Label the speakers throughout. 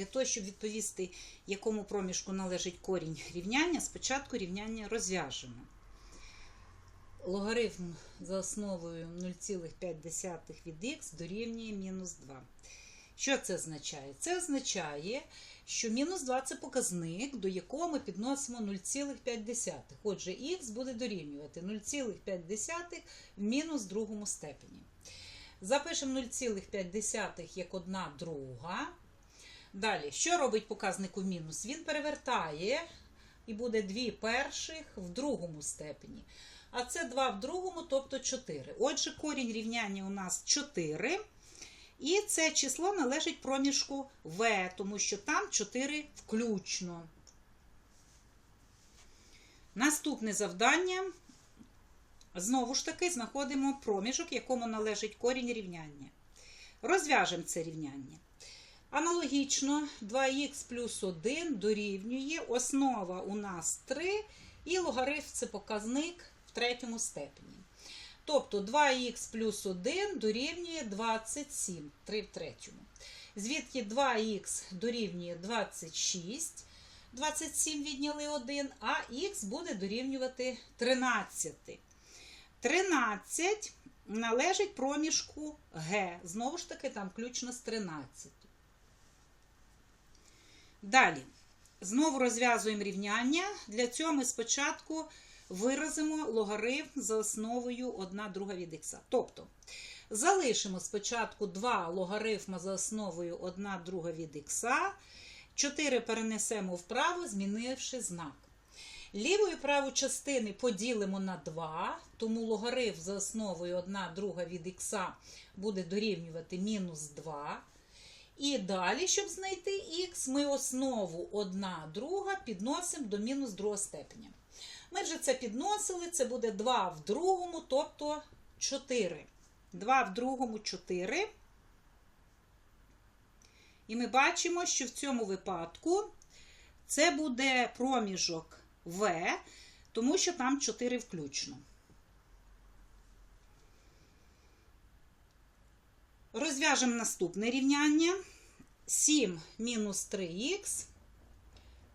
Speaker 1: Для того, щоб відповісти, якому проміжку належить корінь рівняння, спочатку рівняння розв'яжемо. Логарифм за основою 0,5 від х дорівнює мінус 2. Що це означає? Це означає, що мінус 2 це показник, до якого ми підносимо 0,5. Отже, х буде дорівнювати 0,5 в мінус другому степені. Запишемо 0,5 як 1 друга. Далі, що робить показник у мінус? Він перевертає і буде 2 перших в другому степені. А це 2 в другому, тобто 4. Отже, корінь рівняння у нас 4. І це число належить проміжку В, тому що там 4 включно. Наступне завдання. Знову ж таки, знаходимо проміжок, якому належить корінь рівняння. Розв'яжемо це рівняння. Аналогічно 2х плюс 1 дорівнює основа у нас 3, і логарифм це показник в третьому степені. Тобто 2х плюс 1 дорівнює 27, 3 в третьому. Звідки 2х дорівнює 26, 27 відняли 1, а х буде дорівнювати 13. 13 належить проміжку Г. Знову ж таки, там включно з 13. Далі. Знову розв'язуємо рівняння. Для цього ми спочатку виразимо логарифм за основою 1 друга від х. Тобто, залишимо спочатку 2 логарифма за основою 1 друга від х. 4 перенесемо вправо, змінивши знак. Ліву і праву частини поділимо на 2, тому логарифм за основою 1 друга від х буде дорівнювати мінус 2. І далі, щоб знайти х, ми основу 1 друга підносимо до мінус другого степеня. Ми вже це підносили, це буде 2 в другому, тобто 4. 2 в другому 4. І ми бачимо, що в цьому випадку це буде проміжок В, тому що там 4 включно. Розв'яжемо наступне рівняння. 7 мінус 3х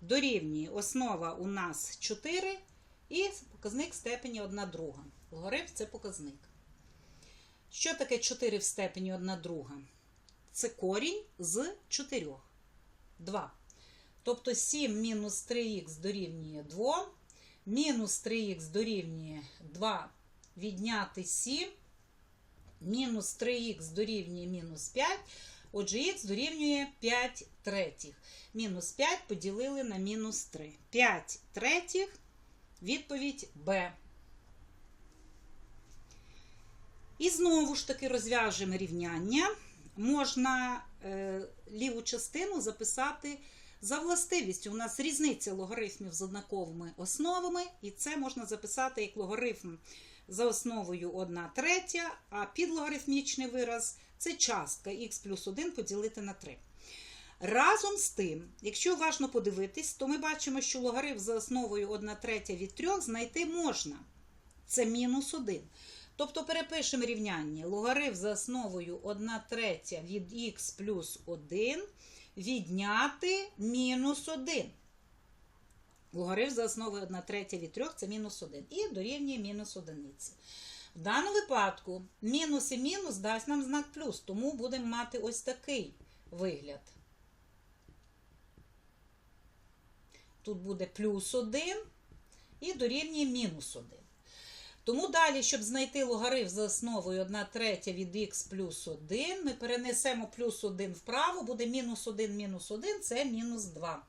Speaker 1: дорівнює основа у нас 4 і показник степені 1 друга. Логарифм – це показник. Що таке 4 в степені 1 друга? Це корінь з 4. 2. Тобто 7 мінус 3х дорівнює 2. Мінус 3х дорівнює 2 відняти 7. Мінус 3х дорівнює мінус 5. Отже, х дорівнює 5 третіх. Мінус 5 поділили на мінус 3. 5 третіх. Відповідь Б. І знову ж таки розв'яжемо рівняння. Можна е, ліву частину записати за властивістю. У нас різниця логарифмів з однаковими основами, і це можна записати як логарифм за основою 1 третя, а підлогарифмічний вираз це частка х плюс 1 поділити на 3. Разом з тим, якщо уважно подивитись, то ми бачимо, що логарифм за основою 1 третя від 3 знайти можна. Це мінус 1. Тобто перепишемо рівняння. Логарифм за основою 1 третя від х плюс 1 відняти мінус 1. Логарифм за основою 1 третя від 3 це мінус 1. І дорівнює мінус 1. В даному випадку мінус і мінус дасть нам знак плюс, тому будемо мати ось такий вигляд. Тут буде плюс 1 і дорівнює мінус 1. Тому далі, щоб знайти логарифм за основою 1 третя від х плюс 1, ми перенесемо плюс 1 вправо, буде мінус 1 мінус 1 це мінус 2.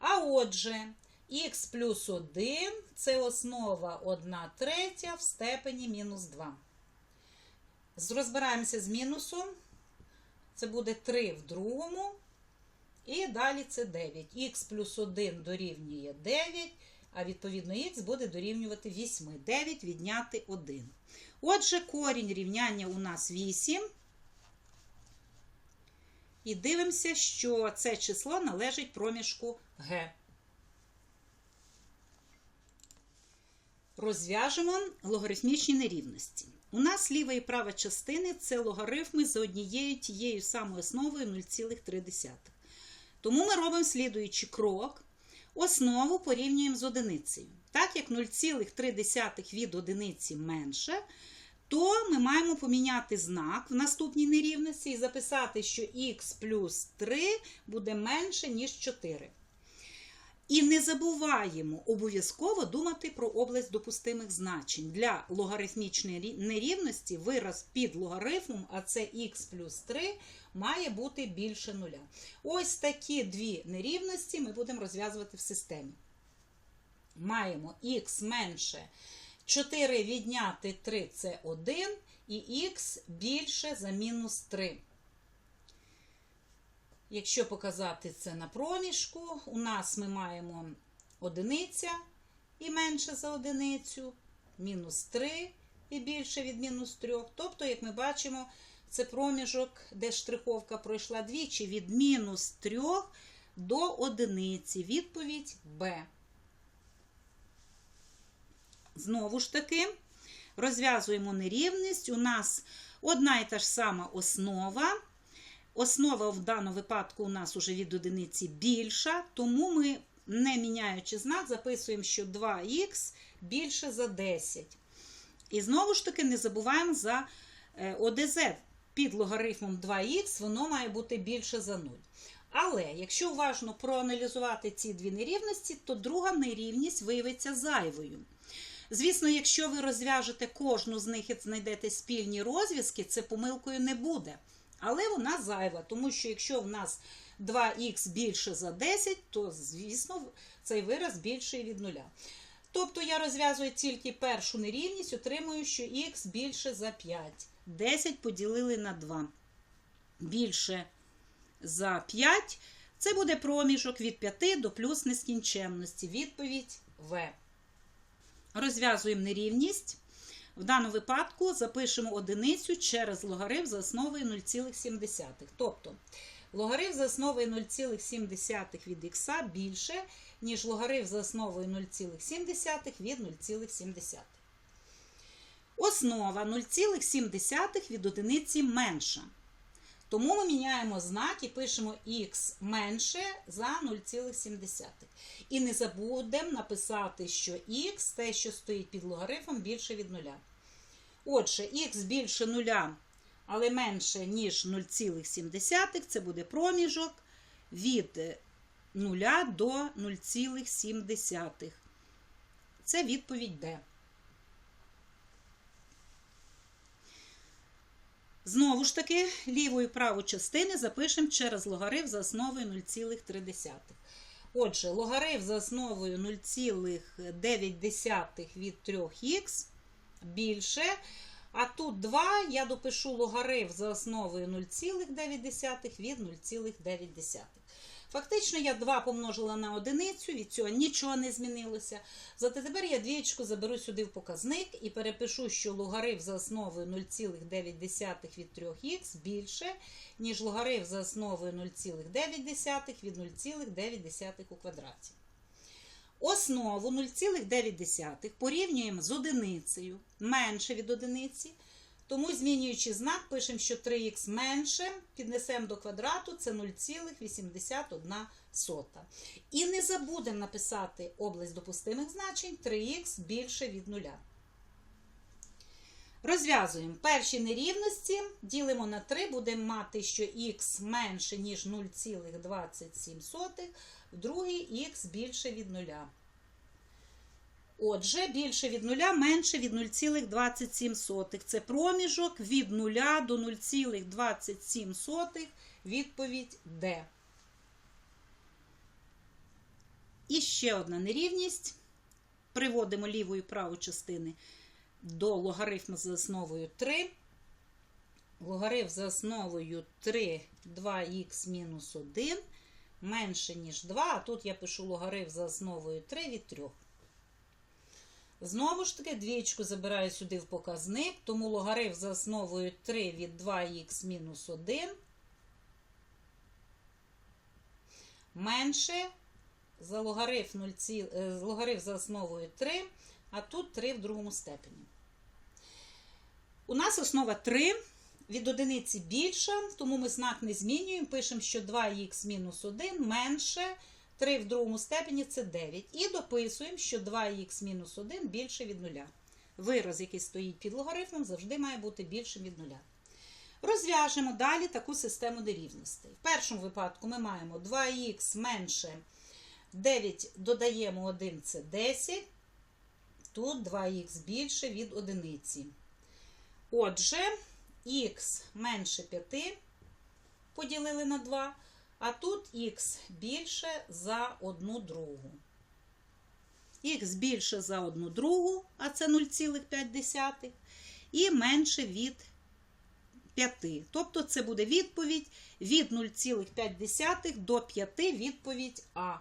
Speaker 1: А отже, х плюс 1 це основа 1 третя в степені мінус 2. Розбираємося з мінусом. Це буде 3 в другому. І далі це 9. Х плюс 1 дорівнює 9, а відповідно х буде дорівнювати 8. 9 відняти 1. Отже, корінь рівняння у нас 8. І дивимося, що це число належить проміжку Г. Розв'яжемо логарифмічні нерівності. У нас ліва і права частини це логарифми за однією тією самою основою 0,3. Тому ми робимо слідуючий крок. Основу порівнюємо з одиницею. Так як 0,3 від одиниці менше, то ми маємо поміняти знак в наступній нерівності і записати, що х плюс 3 буде менше, ніж 4. І не забуваємо обов'язково думати про область допустимих значень. Для логарифмічної нерівності вираз під логарифмом, а це х плюс 3, має бути більше нуля. Ось такі дві нерівності ми будемо розв'язувати в системі. Маємо х менше 4 відняти 3 це 1, і х більше за мінус 3. Якщо показати це на проміжку, у нас ми маємо одиниця і менше за одиницю, мінус 3 і більше від мінус 3. Тобто, як ми бачимо, це проміжок, де штриховка пройшла двічі від мінус 3 до одиниці. Відповідь Б. Знову ж таки, розв'язуємо нерівність. У нас одна і та ж сама основа. Основа в даному випадку у нас уже від одиниці більша, тому ми, не міняючи знак, записуємо, що 2х більше за 10. І знову ж таки не забуваємо за е, ОДЗ. Під логарифмом 2х воно має бути більше за 0. Але якщо уважно проаналізувати ці дві нерівності, то друга нерівність виявиться зайвою. Звісно, якщо ви розв'яжете кожну з них і знайдете спільні розв'язки, це помилкою не буде. Але вона зайва, тому що якщо в нас 2х більше за 10, то, звісно, цей вираз більший від нуля. Тобто я розв'язую тільки першу нерівність, отримую, що х більше за 5. 10 поділили на 2. Більше за 5. Це буде проміжок від 5 до плюс нескінченності. Відповідь В. Розв'язуємо нерівність. В даному випадку запишемо одиницю через логарифм за основою 0,7. Тобто логарифм за основою 0,7 від х більше, ніж логарифм за основою 0,7 від 0,7. Основа 0,7 від одиниці менша. Тому ми міняємо знак і пишемо х менше за 0,7. І не забудемо написати, що х, те, що стоїть під логарифмом, більше від 0. Отже, х більше 0, але менше, ніж 0,7, це буде проміжок від 0 до 0,7. Це відповідь Д. Знову ж таки, ліву і праву частини запишемо через логарифм за основою 0,3. Отже, логарифм за основою 0,9 від 3х більше. А тут 2 я допишу логарифм за основою 0,9 від 0,9. Фактично, я 2 помножила на одиницю, від цього нічого не змінилося. Зате тепер я двічку заберу сюди в показник і перепишу, що логарифм за основою 0,9 від 3х більше, ніж логарифм за основою 0,9 від 0,9 у квадраті. Основу 0,9 порівнюємо з одиницею, менше від одиниці. Тому, змінюючи знак, пишемо, що 3х менше, піднесемо до квадрату, це 0,81. І не забудемо написати область допустимих значень 3х більше від 0. Розв'язуємо перші нерівності, ділимо на 3, будемо мати, що х менше, ніж 0,27, в другий х більше від 0. Отже, більше від 0 менше від 0,27. Це проміжок від 0 до 0,27. Відповідь Д. І ще одна нерівність. Приводимо ліву і праву частини до логарифму за основою 3. Логарифм за основою 3 2х мінус 1 менше, ніж 2. А тут я пишу логарифм за основою 3 від 3. Знову ж таки, двічку забираю сюди в показник, тому логарифм за основою 3 від 2х мінус 1 менше за логарифм, 0, логарифм за основою 3, а тут 3 в другому степені. У нас основа 3, від одиниці більша, тому ми знак не змінюємо. Пишемо, що 2х мінус 1 менше 3 в другому степені це 9. І дописуємо, що 2х мінус 1 більше від 0. Вираз, який стоїть під логарифмом, завжди має бути більшим від 0. Розв'яжемо далі таку систему нерівностей. В першому випадку ми маємо 2х менше 9 додаємо 1 це 10. Тут 2х більше від одиниці. Отже, х менше 5 поділили на 2, а тут х більше за одну другу. Х більше за одну другу, а це 0,5, і менше від 5. Тобто це буде відповідь від 0,5 до 5 відповідь А.